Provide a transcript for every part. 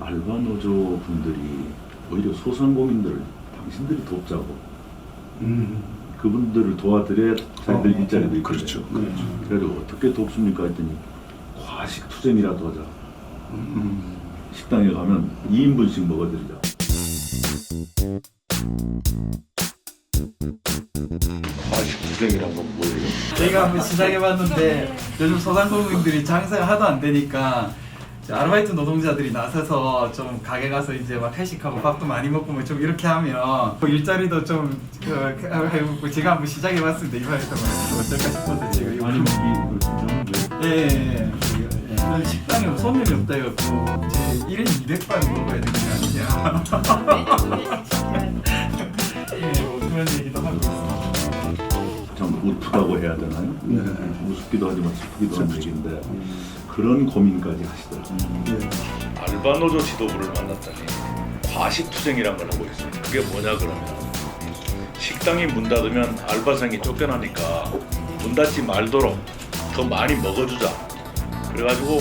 알바 노조 분들이 오히려 소상공인들을 당신들이 돕자고 음. 그분들을 도와드려야 자기들 어, 일자리도 어, 있고 그렇죠, 그렇죠. 그래가지고 어떻게 돕습니까 했더니 과식 투쟁이라도 하자 음. 식당에 가면 2인분씩 먹어드리자 과식 투쟁이란 건 뭐예요? 저희가 한번 시작해봤는데 요즘 소상공인들이 장사가 하도 안 되니까 아르바이트 노동자들이 나서서 좀 가게 가서 이제 막 회식하고 밥도 많이 먹고 뭐 좀 이렇게 하면 뭐 일자리도 좀 그, 그, 해보고 제가 한번 시작해봤습니다. 이번에도 뭐 어떨까 싶어서 제가 이거 많이 먹기 괜찮은데 예, 예, 예. 저희 식당에 손님이 없다 해갖고 제 1인 200반 먹어야 되는 게 아니냐. 예, 뭐 그런 얘기도 하고 있습니다. 참 우프다고 해야 되나요? 네. 우습기도 하지만 슬프기도 한 얘기인데 그런 고민까지 하시더라고요 예. 알바노조 지도부를 만났더니 과식투쟁이란 걸 하고 있어요. 그게 뭐냐 그러면 식당이 문 닫으면 알바생이 쫓겨나니까 문 닫지 말도록 더 많이 먹어주자. 그래가지고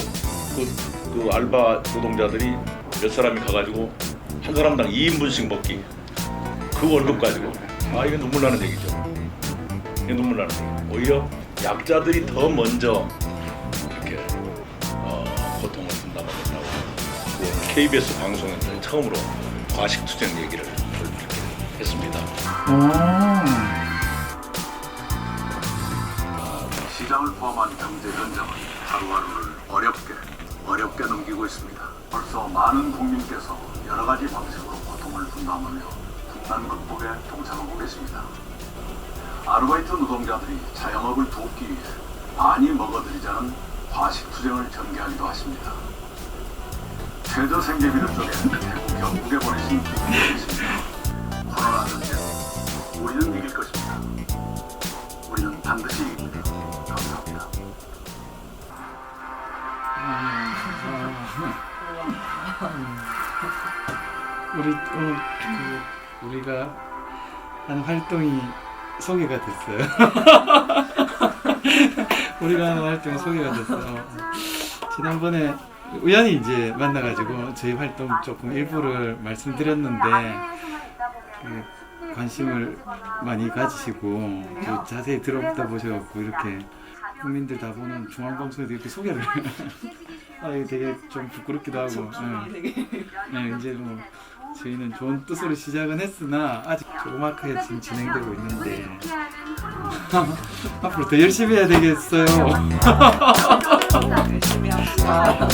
그, 그 알바 노동자들이 몇 사람이 가가지고 한 사람당 2인분씩 먹기. 그 월급 가지고 아 이게 눈물 나는 얘기죠. 이게 눈물 나는 얘기. 오히려 약자들이 더 먼저 이렇게 어, 그 KBS 방송에서 처음으로 과식 투쟁 얘기를 이렇게 했습니다. 시장을 포함한 경제 현장은 하루하루를 어렵게 어렵게 넘기고 있습니다. 벌써 많은 국민께서 여러 가지 방식으로 고통을 분담하며 국난 극복에 동참하고 계십니다. 아르바이트 노동자들이 자영업을 돕기 위해 많이 먹어들이자는 과식 투쟁을 전개하기도 하십니다. 최저 생계비를 쪽에 대구 경북에 보내신 분들이 계십니다. 코로나 전쟁 우리는 이길 것입니다. 우리는 반드시 이깁니다. 감사합니다. 우리 오늘 그 우리가 하는 활동이 소개가 됐어요. 우리가 하는 활동이 소개가 됐어요. 지난번에 우연히 이제 만나가지고 저희 활동 조금 일부를 말씀드렸는데 그 관심을 많이 가지시고 또 자세히 들어보다 보셔갖고 이렇게 국민들 다 보는 중앙방송에도 이렇게 소개를 아 이게 되게 좀 부끄럽기도 하고 예. 네, 이제 뭐 저희는 좋은 뜻으로 시작은 했으나 아직 조그맣게 지금 진행되고 있는데 앞으로 더 열심히 해야 되겠어요. 열심히 합시다.